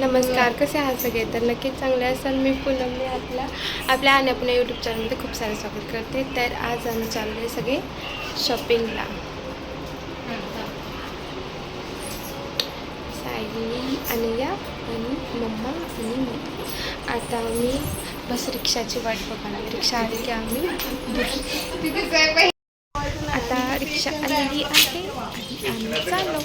नमस्कार कसे आहात सगळे? तर नक्कीच चांगले असाल. मी पूनम मी आपला आपल्या आणि आपल्या यूट्यूब चॅनलमध्ये खूप सारे स्वागत करते. तर आज आम्ही चाललो आहे सगळे शॉपिंगला सायली या आणि मम्मा आणि मी. आता आम्ही बस रिक्षाची वाट बघायला रिक्षा आली की आम्ही आता रिक्षा आलेली आहे आणि आम्ही चाललो.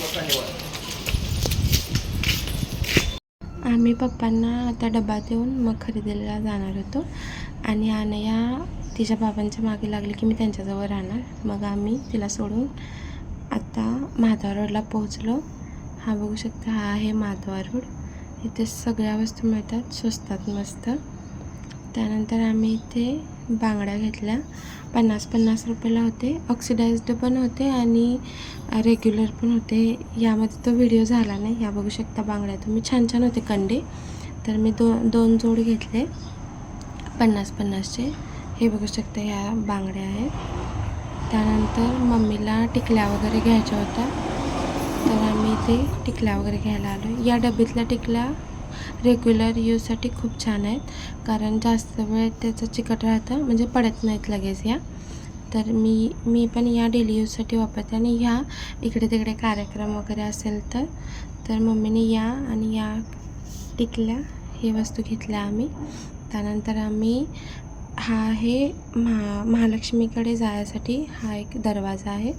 आम्ही पप्पांना आता डबा देऊन मग खरेदीला जाणार होतो. आणि अनया तिच्या बाबांच्या मागे लागली की मी त्यांच्याजवळ राहणार. मग आम्ही तिला सोडून आता माधवा रोडला पोहोचलो. हा बघू शकता हा आहे माधवा रोड. इथे सगळ्या वस्तू मिळतात स्वस्तात मस्त. त्यानंतर आम्ही इथे बांगड्या घेतल्या. पन्नास पन्नास रुपयाला होते. ऑक्सिडाइज्ड पण होते आणि रेग्युलर पण होते. यामध्ये तो व्हिडिओ झाला नाही. या बघू शकता बांगड्या. तुम्ही छान छान होते कंडे. तर मी दो दोन जोड घेतले. पन्नास पन्नासचे. हे बघू शकता ह्या बांगड्या आहेत. त्यानंतर मम्मीला टिकल्या वगैरे घ्यायच्या होत्या. तर आम्ही ते टिकल्या वगैरे घ्यायला आलो या डब्यातल्या टिकल्या रेग्युलर यूजसाठी खूप छान आहेत. कारण जास्त वेळ त्याचं चिकट राहतं म्हणजे पडत नाहीत लगेच या. तर मी मी पण या डेली यूजसाठी वापरते आणि ह्या इकडे तिकडे कार्यक्रम वगैरे असेल तर तर मम्मीने या आणि या टिकल्या हे वस्तू घेतल्या आम्ही. त्यानंतर आम्ही हा आहे महा महालक्ष्मीकडे जायसाठी हा एक दरवाजा आहे.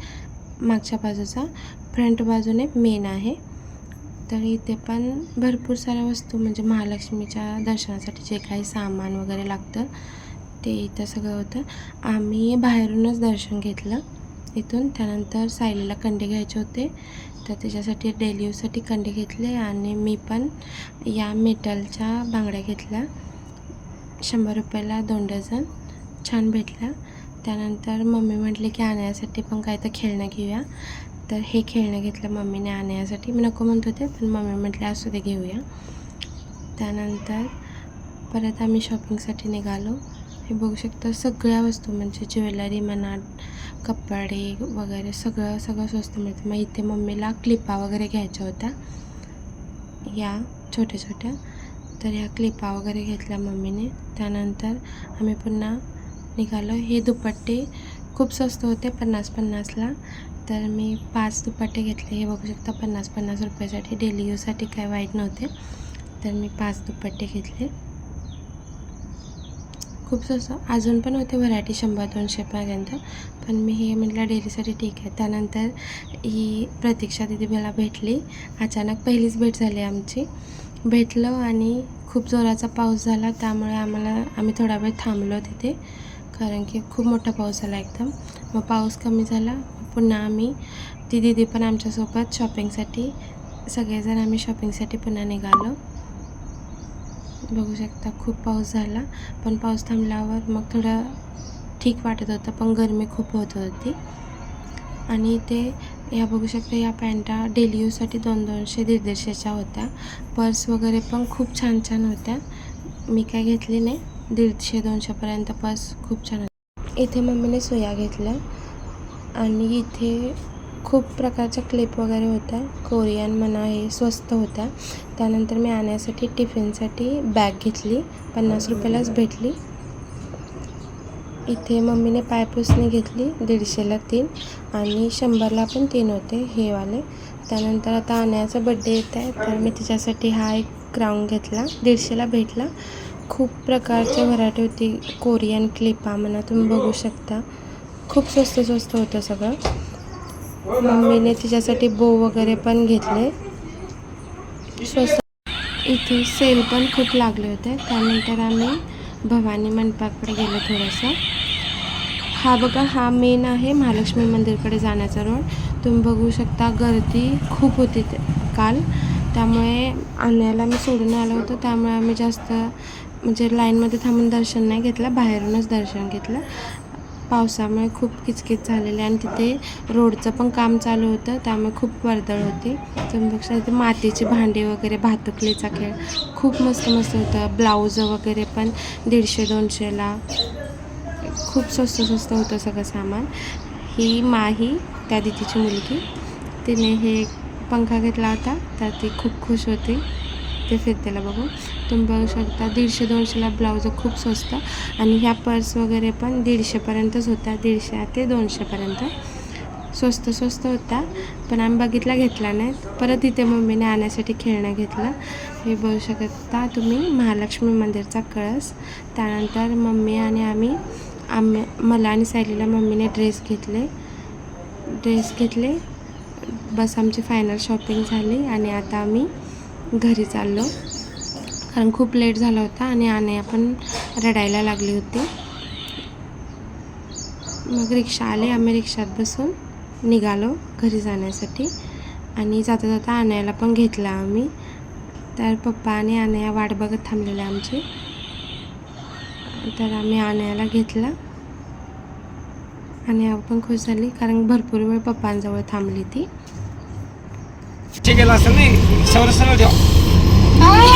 मागच्या बाजूचा फ्रंट बाजूने मेन आहे. तर इथे पण भरपूर साऱ्या वस्तू म्हणजे महालक्ष्मीच्या दर्शनासाठी जे काही सामान वगैरे लागतं ते इथं सगळं होतं. आम्ही बाहेरूनच दर्शन घेतलं इथून. त्यानंतर सायलीला कंडे घ्यायचे होते. तर त्याच्यासाठी डेली यूजसाठी कंडे घेतले आणि मी पण या मेटलच्या बांगड्या घेतल्या. शंभर रुपयाला दोन डझन. छान भेटल्या. त्यानंतर मम्मी म्हटली की आणण्यासाठी पण काय तर खेळणं घेऊया. तर हे खेळणं घेतलं मम्मीने आणण्यासाठी. मी नको म्हणत होते पण मम्मी म्हटले असू दे घेऊया. त्यानंतर परत आम्ही शॉपिंगसाठी निघालो. हे बघू शकता सगळ्या वस्तू म्हणजे ज्वेलरी म्हणा कपडे वगैरे सगळं सगळं स्वस्त मिळतं. मग इथे मम्मीला क्लिपा वगैरे घ्यायच्या होत्या. या छोट्या छोट्या. तर ह्या क्लिपा वगैरे घेतल्या मम्मीने. त्यानंतर आम्ही पुन्हा निघालो. हे दुपट्टे खूप स्वस्त होते पन्नास पन्नासला. तर मी पाच दुपट्टे घेतले. हे बघू शकता पन्नास पन्नास रुपयासाठी. डेली यूजसाठी काय वाईट नव्हते. तर मी पाच दुपट्टे घेतले. खूप स्वस्त अजून पण होते व्हरायटी शंभर दोनशेपर्यंत पण मी हे म्हटलं डेलीसाठी ठीक आहे. त्यानंतर ही प्रतीक्षा दिदी मला भेटली. अचानक पहिलीच भेट झाली आमची. भेटलो आणि खूप जोराचा पाऊस झाला. त्यामुळे आम्हाला आम्ही थोडा वेळ थांबलो तिथे. कारण की खूप मोठा पाऊस झाला एकदम. मग पाऊस कमी झाला. पुन्हा आम्ही ती दिदी पण आमच्यासोबत शॉपिंगसाठी सगळेजण आम्ही शॉपिंगसाठी पुन्हा निघालो. बघू शकता खूप पाऊस झाला पण पाऊस थांबल्यावर मग थोडं ठीक वाटत होतं पण गरमी खूप होत होती. आणि ते या बघू शकता या पॅन्टा डेली यूजसाठी दोन दोनशे दीड दीडशेच्या होत्या. पर्स वगैरे पण खूप छान छान होत्या. मी काय घेतली नाही दीडशे दोनशेपर्यंत पर्स खूप छान होत्या इथे मम्मीने सोया घेतल्या. आणि इथे खूप प्रकारच्या क्लिप वगैरे होत्या. कोरियन म्हणा हे स्वस्त होत्या. त्यानंतर मी आणण्यासाठी टिफिनसाठी बॅग घेतली. पन्नास रुपयालाच भेटली. इथे मम्मीने पायपुसणी घेतली दीडशेला तीन आणि शंभरला पण तीन होते हे वाले. त्यानंतर आता आण्याचा बड्डे येत आहे तर मी तिच्यासाठी हा एक क्राऊन घेतला दीडशेला भेटला. खूप प्रकारच्या व्हरायटी होती कोरियन क्लिपा म्हणा तुम्ही बघू शकता. खूप स्वस्त स्वस्त होतं सगळं. मम्मीने तिच्यासाठी बो वगैरे पण घेतले. स्वस्त. इथे सेल पण खूप लागले होते. त्यानंतर आम्ही भवानी मंडपाकडे गेलो थोडंसं. हा बघा हा मेन आहे महालक्ष्मी मंदिरकडे जाण्याचा रोड तुम्ही बघू शकता गर्दी खूप होती काल. त्यामुळे आणायला मी सोडून आलो होतो. त्यामुळे आम्ही जास्त म्हणजे लाईनमध्ये थांबून दर्शन नाही घेतलं. बाहेरूनच दर्शन घेतलं. पावसामुळे खूप किचकिच झालेली आणि तिथे रोडचं पण काम चालू होतं त्यामुळे खूप वर्दळ होती. त्यापेक्षा तिथे इथे मातीची भांडी वगैरे भातुकलीचा खेळ खूप मस्त मस्त होतं. ब्लाऊज वगैरे पण दीडशे दोनशेला खूप स्वस्त स्वस्त होतं सगळं सामान. ही माही त्या दिदीची मुलगी तिने हे पंखा घेतला होता तर ती खूप खुश होती. ते फिरतेला बघून तुम्ही बघू शकता दीडशे दोनशेला ब्लाऊज खूप स्वस्त. आणि ह्या पर्स वगैरे पण दीडशेपर्यंतच होत्या दीडशे ते दोनशेपर्यंत स्वस्त स्वस्त होता पण आम्ही बघितला घेतला नाही. परत इथे मम्मीने आणण्यासाठी खेळणं घेतलं. हे बघू शकता तुम्ही महालक्ष्मी मंदिरचा कळस. त्यानंतर मम्मी आणि आम्ही आम्ही मला आणि सायलीला मम्मीने ड्रेस घेतले. ड्रेस घेतले. बस आमची फायनल शॉपिंग झाली आणि आता आम्ही घरी चाललो. कारण खूप लेट झाला होता आणि आने पण रडायला लागली होती. मग रिक्षा आले आम्ही रिक्षात बसून निघालो घरी जाण्यासाठी. आणि जाता जाता आणायला पण घेतला आम्ही. तर पप्पा आणि आनया वाट बघत थांबलेले आमची. तर आम्ही आणायला घेतला. आणि पण खुश झाली कारण भरपूर वेळ पप्पांजवळ थांबली ती. गेला असेल नाही ठेवा.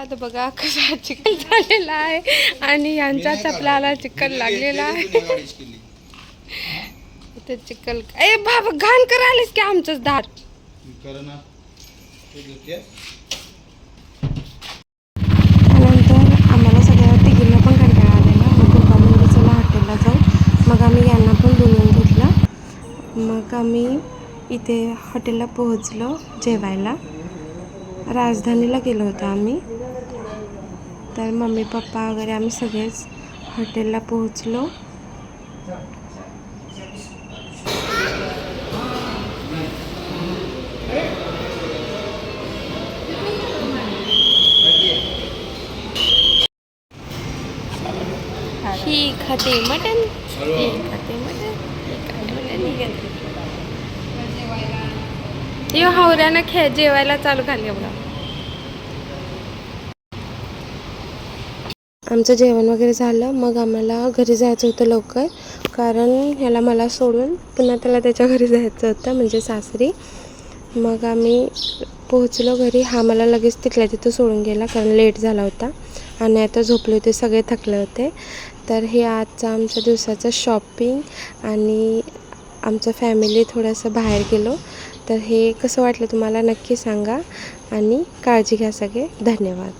आता बघा कसा चिकन झालेला आहे आणि यांचा चपलाला चिकन लागलेला आहे. इथे चिकन ए बाबा घाण करायलाच की आमचंच दार त्यानंतर आम्हाला सगळ्या तिघींना पण कंटाळा आलेला मग चला हॉटेलला जाऊ. मग आम्ही यांना पण बोलवून घेतलं. मग आम्ही इथे हॉटेलला पोहोचलो जेवायला. राजधानीला गेलो होतो आम्ही. तर मम्मी पप्पा वगैरे आम्ही सगळेच हॉटेलला पोहोचलो. ही खाते मटन. हे खाते मटन. खाते मटन. ही खाते हावऱ्यानं खेळ जेवायला चालू घाल एवढं आमचं जेवण वगैरे झालं. मग आम्हाला घरी जायचं होतं लवकर. कारण ह्याला मला सोडून पुन्हा त्याला त्याच्या घरी जायचं होतं म्हणजे सासरी. मग आम्ही पोहोचलो घरी. हा मला लगेच तिथल्या तिथं सोडून गेला कारण लेट झाला होता. आणि आता झोपले होते सगळे थकले होते. तर हे आजचं आमच्या दिवसाचं शॉपिंग आणि आमचं फॅमिली थोडंसं बाहेर गेलो. तर हे कसं वाटलं तुम्हाला नक्की सांगा. आणि काळजी घ्या सगळे. धन्यवाद.